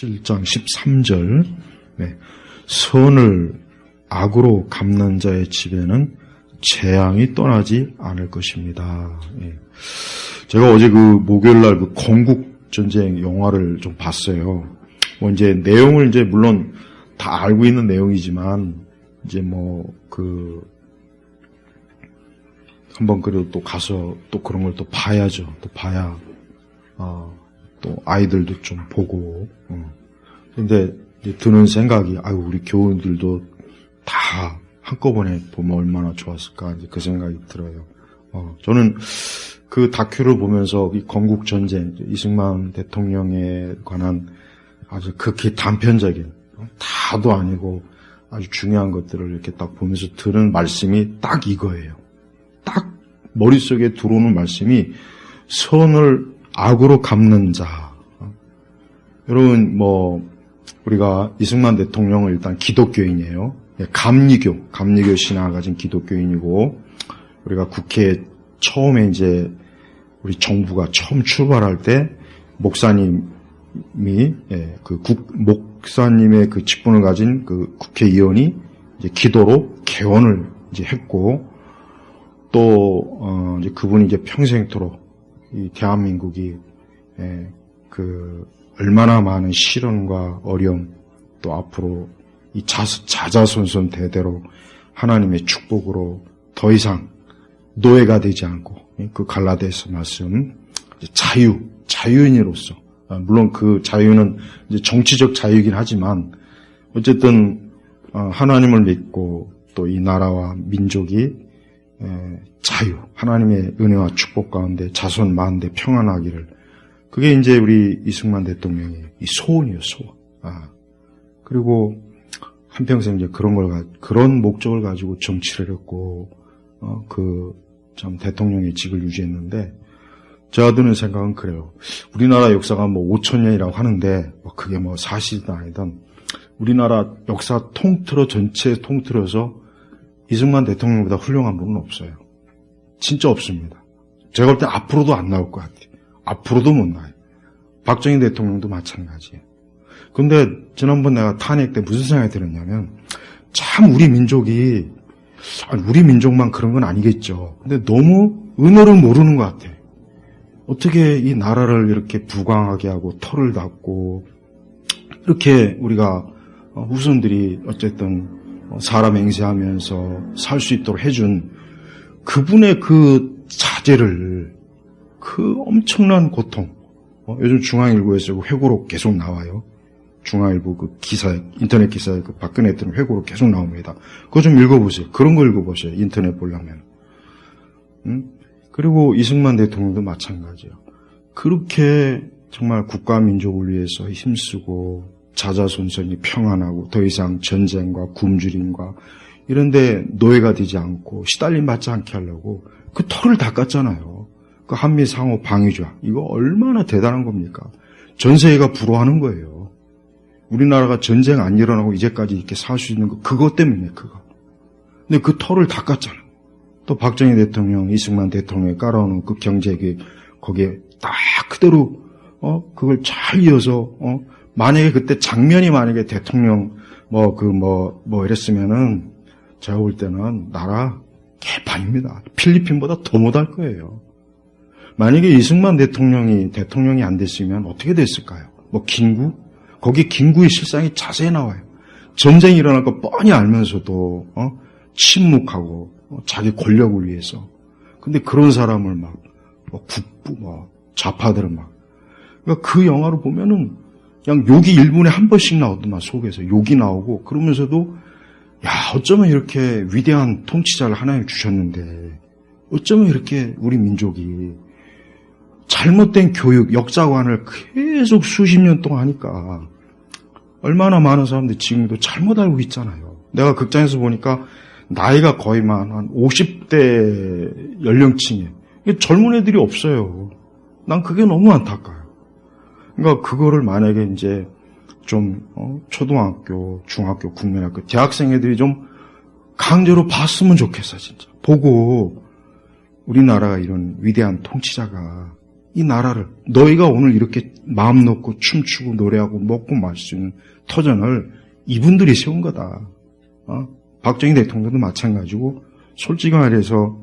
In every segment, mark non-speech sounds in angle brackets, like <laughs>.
7장 13절 네. 선을 악으로 갚는 자의 집에는 재앙이 떠나지 않을 것입니다. 예. 제가 어제 그 목요일 날그 건국 전쟁 영화를 좀 봤어요. 뭐 이제 내용을 이제 물론 다 알고 있는 내용이지만 이제 뭐 그 한번 그래도 또 가서 또 그런 걸 또 봐야죠. 또 봐야 어, 또 아이들도 좀 보고. 어. 근데 드는 생각이 아유 우리 교우들도 다 한꺼번에 보면 얼마나 좋았을까 이제 그 생각이 들어요. 어, 저는 그 다큐를 보면서 이 건국 전쟁 이승만 대통령에 관한 아주 극히 단편적인 다도 아니고 아주 중요한 것들을 이렇게 딱 보면서 들은 말씀이 딱 이거예요. 딱 머릿속에 들어오는 말씀이 선을 악으로 갚는 자. 여러분 뭐 우리가 이승만 대통령은 일단 기독교인이에요. 예, 감리교, 감리교 신앙을 가진 기독교인이고 우리가 국회에 처음에 이제 우리 정부가 처음 출발할 때 목사님이 예, 그 국, 목사님의 그 직분을 가진 그 국회의원이 이제 기도로 개원을 이제 했고 또 어, 이제 그분이 이제 평생토록 이 대한민국이 예, 그 얼마나 많은 시련과 어려움 또 앞으로 이 자, 자자손손 대대로 하나님의 축복으로 더 이상 노예가 되지 않고 그 갈라데스 말씀 자유 자유인으로서 아, 물론 그 자유는 정치적 자유이긴 하지만 어쨌든 어, 하나님을 믿고 또 이 나라와 민족이 자유 하나님의 은혜와 축복 가운데 자손 만대 평안하기를 그게 이제 우리 이승만 대통령의 이 소원이에요 소원. 아 그리고 한평생 이제 그런 걸, 그런 목적을 가지고 정치를 했고, 어, 그, 참 대통령의 직을 유지했는데, 제가 드는 생각은 그래요. 우리나라 역사가 뭐 5천년이라고 하는데, 뭐 그게 뭐 사실이든 아니든, 우리나라 역사 통틀어, 전체 통틀어서 이승만 대통령보다 훌륭한 분은 없어요. 진짜 없습니다. 제가 볼 때 앞으로도 안 나올 것 같아요. 앞으로도 못 나요. 박정희 대통령도 마찬가지예요. 근데 지난번 내가 탄핵 때 무슨 생각이 들었냐면 참 우리 민족이 우리 민족만 그런 건 아니겠죠. 근데 너무 은어를 모르는 것 같아. 어떻게 이 나라를 이렇게 부강하게 하고 털을 닫고 이렇게 우리가 어, 후손들이 어쨌든 사람 행세하면서 살 수 있도록 해준 그분의 그 자제를 그 엄청난 고통 어, 요즘 중앙일보에서 회고록 계속 나와요. 중앙일보 그 기사, 인터넷 기사에 그 박근혜 때는 회고로 계속 나옵니다. 그거 좀 읽어보세요. 그런 거 읽어보세요. 인터넷 보려면. 음? 그리고 이승만 대통령도 마찬가지예요. 그렇게 정말 국가 민족을 위해서 힘쓰고 자자손손이 평안하고 더 이상 전쟁과 굶주림과 이런데 노예가 되지 않고 시달림 받지 않게 하려고 그 털을 닦았잖아요. 그 한미 상호 방위조약 이거 얼마나 대단한 겁니까? 전 세계가 부러워하는 거예요. 우리나라가 전쟁 안 일어나고 이제까지 이렇게 살 수 있는 거 그것 때문에 그거. 근데 그 털을 닦았잖아. 또 박정희 대통령, 이승만 대통령이 깔아오는 그 경제계 거기에 딱 그대로 어 그걸 잘 이어서 어 만약에 그때 장면이 만약에 대통령 뭐 그 뭐뭐 뭐 이랬으면은 제가 볼 때는 나라 개판입니다. 필리핀보다 더 못할 거예요. 만약에 이승만 대통령이 대통령이 안 됐으면 어떻게 됐을까요? 뭐 김구? 거기 김구의 실상이 자세히 나와요. 전쟁이 일어날 거 뻔히 알면서도 어? 침묵하고 어? 자기 권력을 위해서. 근데 그런 사람을 막 뭐 국부, 뭐 좌파들은 막. 그러니까 그 영화를 보면은 그냥 욕이 1분에 한 번씩 나오더만 속에서 욕이 나오고 그러면서도 야 어쩌면 이렇게 위대한 통치자를 하나님 주셨는데 어쩌면 이렇게 우리 민족이 잘못된 교육, 역사관을 계속 수십 년 동안 하니까 얼마나 많은 사람들이 지금도 잘못 알고 있잖아요. 내가 극장에서 보니까 나이가 거의 만 한 50대 연령층에 젊은 애들이 없어요. 난 그게 너무 안타까워요. 그러니까 그거를 만약에 이제 좀 어, 초등학교, 중학교, 국민학교, 대학생 애들이 좀 강제로 봤으면 좋겠어 진짜. 보고 우리나라가 이런 위대한 통치자가 이 나라를 너희가 오늘 이렇게 마음 놓고 춤추고 노래하고 먹고 마실 수 있는 터전을 이분들이 세운 거다. 어? 박정희 대통령도 마찬가지고 솔직히 말해서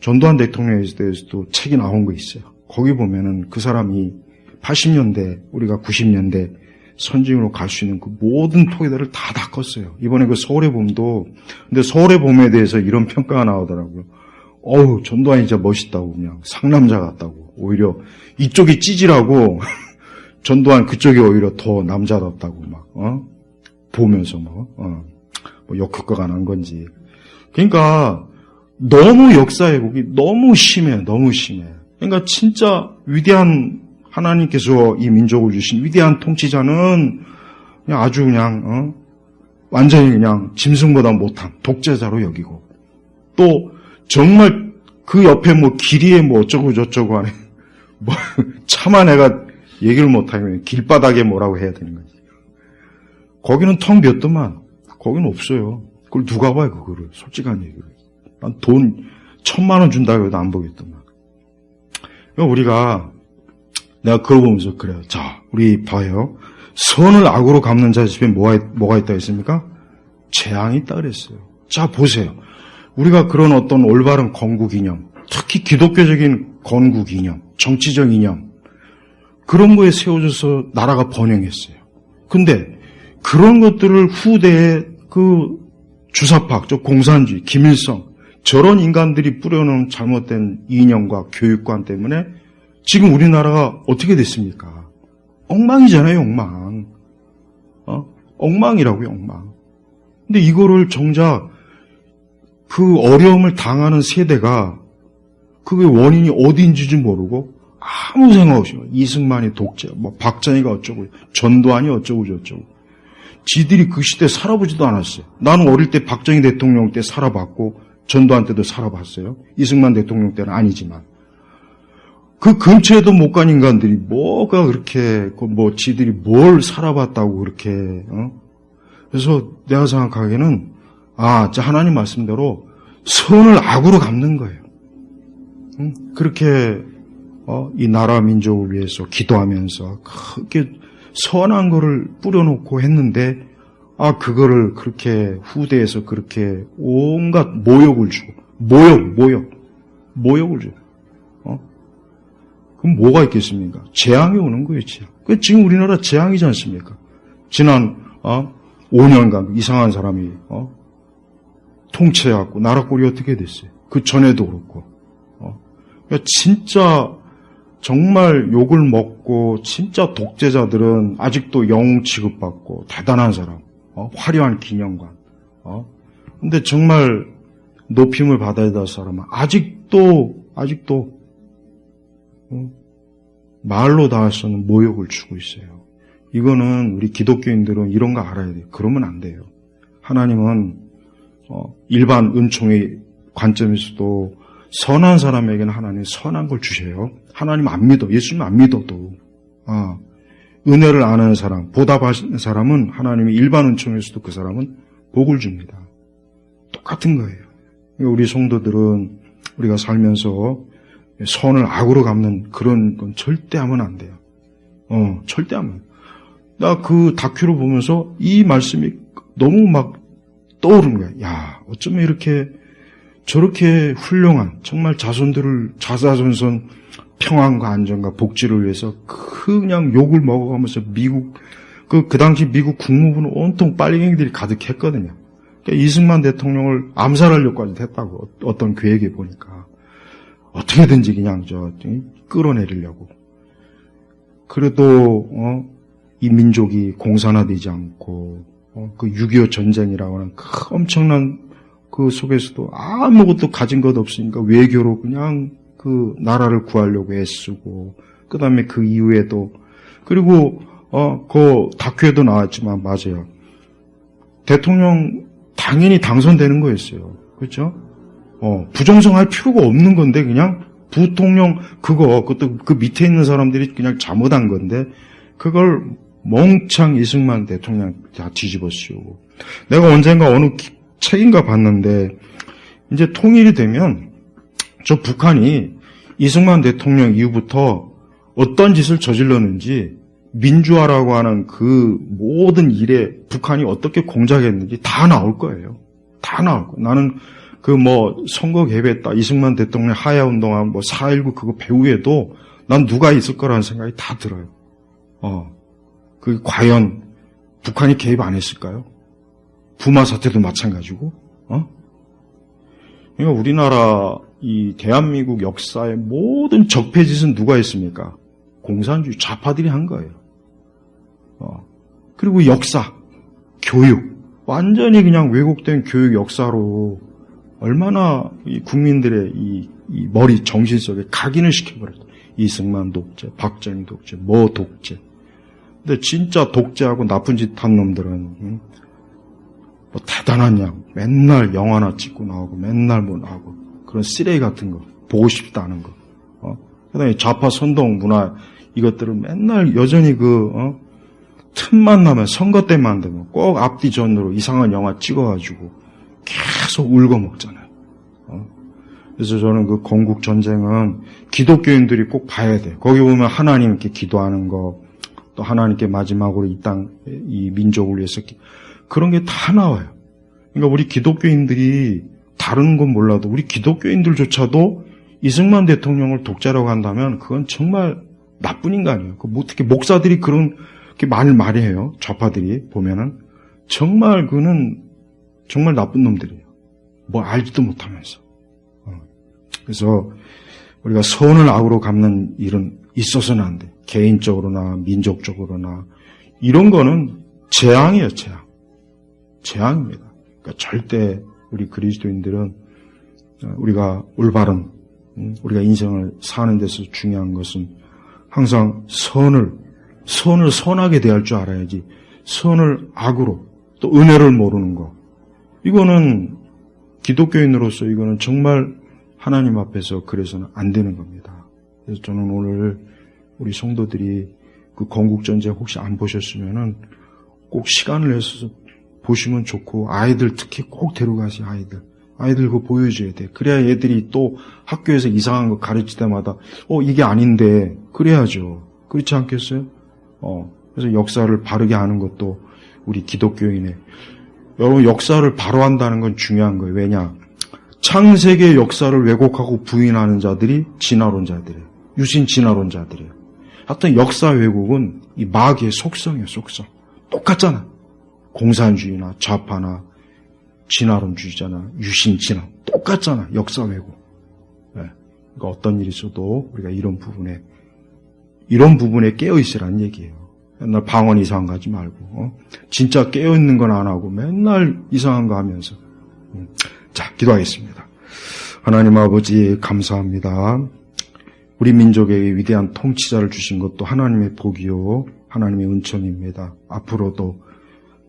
전두환 대통령에 대해서도 책이 나온 거 있어요. 거기 보면은 그 사람이 80년대 우리가 90년대 선진으로 갈 수 있는 그 모든 토기들을 다 닦았어요. 이번에 그 서울의 봄도 근데 서울의 봄에 대해서 이런 평가가 나오더라고요. 어우 전두환이 진짜 멋있다고 그냥 상남자 같다고 오히려 이쪽이 찌질하고 <laughs> 전두환 그쪽이 오히려 더 남자답다고 막 어? 보면서 뭐, 어. 뭐 역효과가 난 건지 그러니까 너무 역사 왜곡이 너무 심해 너무 심해 그러니까 진짜 위대한 하나님께서 이 민족을 주신 위대한 통치자는 그냥 아주 그냥 어? 완전히 그냥 짐승보다 못한 독재자로 여기고 또 정말 그 옆에 뭐 길이에 뭐 어쩌고 저쩌고 하네 <laughs> 뭐 차마 내가 얘기를 못하면 길바닥에 뭐라고 해야 되는 거지. 거기는 텅 비었더만 거기는 없어요. 그걸 누가 봐요 그거를. 솔직한 얘기를. 난 돈 천만 원 준다고 해도 안 보겠더만. 그러니까 우리가 내가 그걸 보면서 그래요. 자, 우리 봐요. 선을 악으로 갚는 자 집에 뭐가, 있- 뭐가 있다 했습니까? 재앙이 있다 그랬어요. 자, 보세요. 우리가 그런 어떤 올바른 건국 이념, 특히 기독교적인 건국 이념, 정치적 이념, 그런 거에 세워져서 나라가 번영했어요. 근데 그런 것들을 후대에 그 주사파, 저 공산주의, 김일성, 저런 인간들이 뿌려놓은 잘못된 이념과 교육관 때문에 지금 우리나라가 어떻게 됐습니까? 엉망이잖아요, 엉망. 어? 엉망이라고요, 엉망. 근데 이거를 정작 그 어려움을 당하는 세대가 그게 원인이 어디인지 모르고 아무 생각 없이 이승만이 독재, 뭐 박정희가 어쩌고, 전두환이 어쩌고 저쩌고. 지들이 그 시대 살아보지도 않았어요. 나는 어릴 때 박정희 대통령 때 살아봤고 전두환 때도 살아봤어요. 이승만 대통령 때는 아니지만. 그 근처에도 못 간 인간들이 뭐가 그렇게 그뭐 지들이 뭘 살아봤다고 그렇게 어? 그래서 내가 생각하기에는 아, 하나님 말씀대로 선을 악으로 갚는 거예요. 응? 그렇게 어, 이 나라 민족을 위해서 기도하면서 그렇게 선한 거를 뿌려놓고 했는데 아 그거를 그렇게 후대에서 그렇게 온갖 모욕을 주고 모욕 모욕 모욕을 줘. 어? 그럼 뭐가 있겠습니까? 재앙이 오는 거예요, 재앙. 그 지금 우리나라 재앙이지 않습니까? 지난 어? 5년간 이상한 사람이 어? 통치해갖고 나라 꼴이 어떻게 됐어요? 그 전에도 그렇고. 어? 그러니까 진짜 정말 욕을 먹고 진짜 독재자들은 아직도 영웅 취급받고 대단한 사람, 어? 화려한 기념관. 어? 근데 정말 높임을 받아야 될 사람은 아직도 아직도 어? 말로 다할수 없는 모욕을 주고 있어요. 이거는 우리 기독교인들은 이런 거 알아야 돼요. 그러면 안 돼요. 하나님은 어, 일반 은총의 관점에서도 선한 사람에게는 하나님 선한 걸 주셔요. 하나님 안 믿어. 예수님 안 믿어도. 아, 은혜를 아는 사람, 보답하시는 사람은 하나님이 일반 은총에서도 그 사람은 복을 줍니다. 똑같은 거예요. 그러니까 우리 성도들은 우리가 살면서 선을 악으로 갚는 그런 건 절대 하면 안 돼요. 어, 절대 하면. 나 그 다큐를 보면서 이 말씀이 너무 막 떠오르는 거야. 야, 어쩌면 이렇게 저렇게 훌륭한 정말 자손들을 자자손손 평안과 안전과 복지를 위해서 그냥 욕을 먹어가면서 미국 그, 그 당시 미국 국무부는 온통 빨갱이들이 가득했거든요. 그러니까 이승만 대통령을 암살하려고까지 했다고 어떤 계획에 보니까 어떻게든지 그냥 저 끌어내리려고. 그래도 어, 이 민족이 공산화되지 않고 어, 그6.25 전쟁이라고 하는 그 엄청난 그 속에서도 아무것도 가진 것 없으니까 외교로 그냥 그 나라를 구하려고 애쓰고 그 다음에 그 이후에도 그리고 어 그 다큐에도 나왔지만 맞아요 대통령 당연히 당선되는 거였어요 그렇죠? 어 부정성할 필요가 없는 건데 그냥 부통령 그거 그것도 그 밑에 있는 사람들이 그냥 잘못한 건데 그걸 멍청 이승만 대통령 다 뒤집어 씌우고 내가 언젠가 어느 기- 책인가 봤는데 이제 통일이 되면 저 북한이 이승만 대통령 이후부터 어떤 짓을 저질렀는지 민주화라고 하는 그 모든 일에 북한이 어떻게 공작했는지 다 나올 거예요. 다 나올 거예요. 나는 그 뭐 선거 개입했다, 이승만 대통령 하야 운동한 뭐 4.19 그거 배후에도 난 누가 있을 거라는 생각이 다 들어요. 어. 그 과연 북한이 개입 안 했을까요? 부마 사태도 마찬가지고, 어? 그러니까 우리나라 이 대한민국 역사의 모든 적폐짓은 누가 했습니까? 공산주의 좌파들이 한 거예요. 어. 그리고 역사, 교육, 완전히 그냥 왜곡된 교육 역사로 얼마나 이 국민들의 이, 이 머리 정신 속에 각인을 시켜버렸다. 이승만 독재, 박정희 독재, 뭐 독재. 근데 진짜 독재하고 나쁜 짓 한 놈들은 음, 뭐 대단한 양 맨날 영화나 찍고 나오고 맨날 뭐 나오고 그런 쓰레기 같은 거 보고 싶다는 거. 어? 그다음에 좌파 선동 문화 이것들은 맨날 여전히 그 어? 틈만 나면 선거 때만 되면 꼭 앞뒤 전으로 이상한 영화 찍어가지고 계속 울고 먹잖아요. 어? 그래서 저는 그 건국 전쟁은 기독교인들이 꼭 봐야 돼. 거기 보면 하나님께 기도하는 거, 또 하나님께 마지막으로 이 땅, 이 민족을 위해서 기- 그런 게 다 나와요. 그러니까 우리 기독교인들이 다른 건 몰라도 우리 기독교인들조차도 이승만 대통령을 독자라고 한다면 그건 정말 나쁜 인간이에요. 그 어떻게 목사들이 그런 게 말을 말해요. 좌파들이 보면은 정말 그는 정말 나쁜 놈들이에요. 뭐 알지도 못하면서. 어. 그래서 우리가 선을 악으로 갚는 일은 있어서는 안 돼. 개인적으로나 민족적으로나 이런 거는 재앙이에요, 재앙. 재앙입니다. 그러니까 절대 우리 그리스도인들은 어, 우리가 올바른 음, 우리가 인생을 사는 데서 중요한 것은 항상 선을 선을 선하게 대할 줄 알아야지 선을 악으로 또 은혜를 모르는 거 이거는 기독교인으로서 이거는 정말 하나님 앞에서 그래서는 안 되는 겁니다. 그래서 저는 오늘 우리 성도들이 그 건국전쟁 혹시 안 보셨으면은 꼭 시간을 내서 보시면 좋고 아이들 특히 꼭 데려가세요 아이들 아이들 그거 보여줘야 돼 그래야 애들이 또 학교에서 이상한 거 가르칠 때마다 어 이게 아닌데 그래야죠 그렇지 않겠어요? 어 그래서 역사를 바르게 하는 것도 우리 기독교인의 여러분 역사를 바로 한다는 건 중요한 거예요. 왜냐? 창세기의 역사를 왜곡하고 부인하는 자들이 진화론자들이에요. 유신 진화론자들이에요. 하여튼 역사 왜곡은 이 마귀의 속성이에요 속성. 똑같잖아. 공산주의나 좌파나 진화론주의자나 유신 진화. 똑같잖아 역사 왜곡. 예. 그러니까 어떤 일이 있어도 우리가 이런 부분에 이런 부분에 깨어 있으란 얘기예요. 맨날 방언 이상한 거 하지 말고 어? 진짜 깨어 있는 건 안 하고 맨날 이상한 거 하면서 음. 자 기도하겠습니다. 하나님 아버지 감사합니다. 우리 민족에게 위대한 통치자를 주신 것도 하나님의 복이요 하나님의 은총입니다. 앞으로도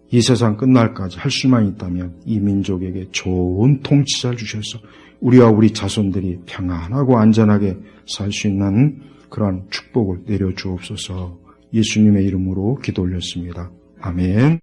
이 세상 끝날까지 할 수만 있다면 이 민족에게 좋은 통치자를 주셔서 우리와 우리 자손들이 평안하고 안전하게 살 수 있는 그러한 축복을 내려 주옵소서 예수님의 이름으로 기도 올렸습니다. 아멘.